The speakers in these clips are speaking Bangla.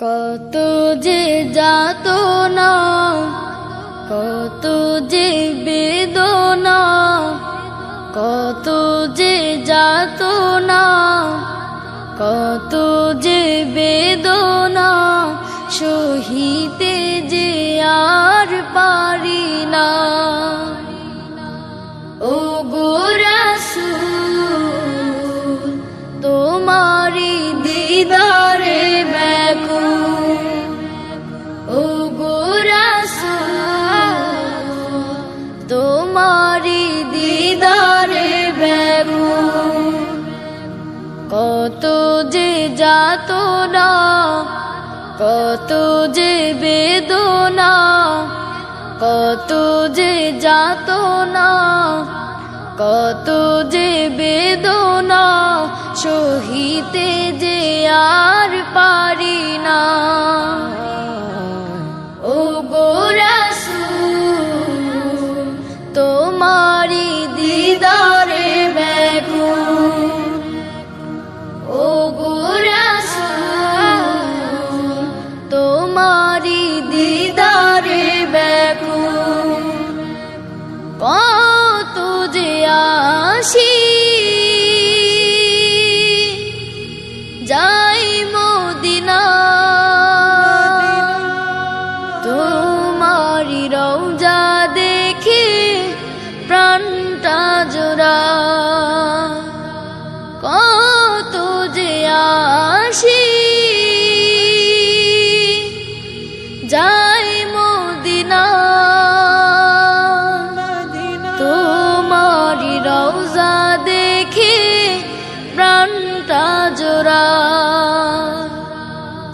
কত যে যাত না কত যে বেদনা কত যে যাত না কত যাত না কত যে বেদনা কত যে যাত না কত কত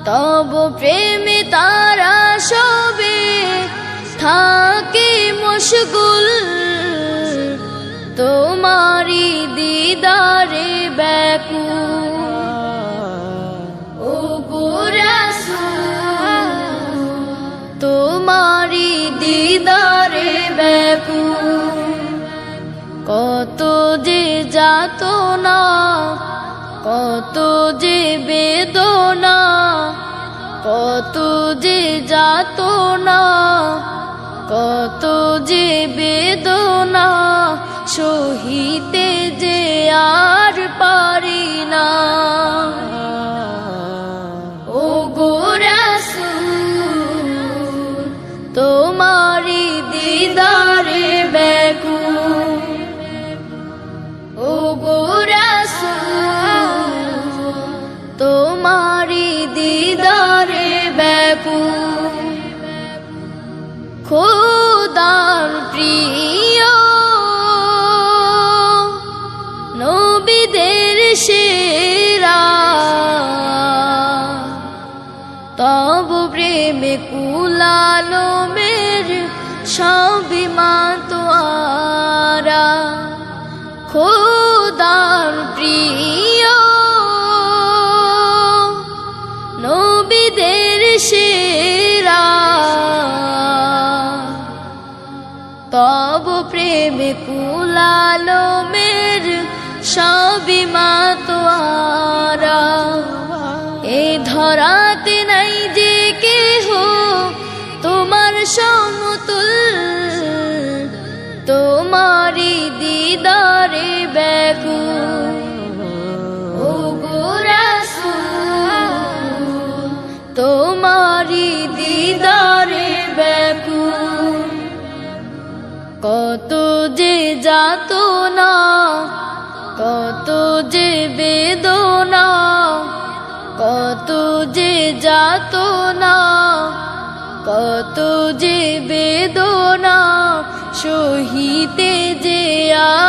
তব প্রেমে তারা সবে থাকে মশগুল তোমারি দিদারে ব্যাকুল। ও তোমারি দিদারে ব্যাকুল। কত যে যাত না কত যে বেদনা কত যে যাত না কত যে বেদনা প্রেমে কুলালো মের, সবই মাতোয়ারা খোদার প্রিয়, নবীদের সেরা। তব প্রেমে কুলালো মের, সবই মাতোয়ারা এ ধরাতে কত যে যাত না কত যে বেদনা সহিতে যে আর